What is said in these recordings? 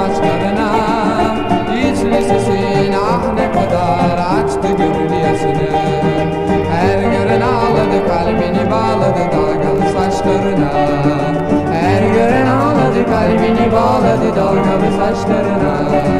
başlarına İçmişsin ah ne kadar açtı gönül Her gören ağladı kalbini bağladı dalgalı saçlarına. Her gören ağladı kalbini bağladı dalgalı saçlarına.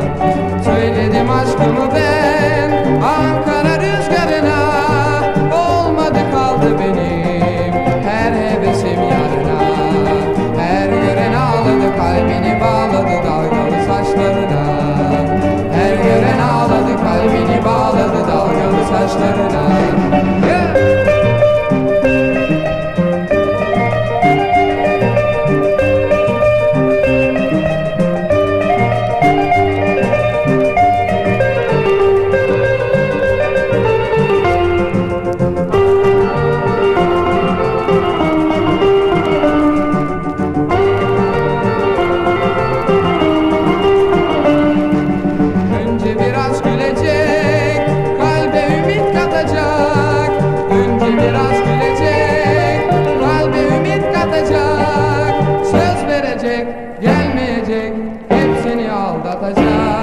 Gelmeyecek, gelmeyecek Hepsini aldatacak.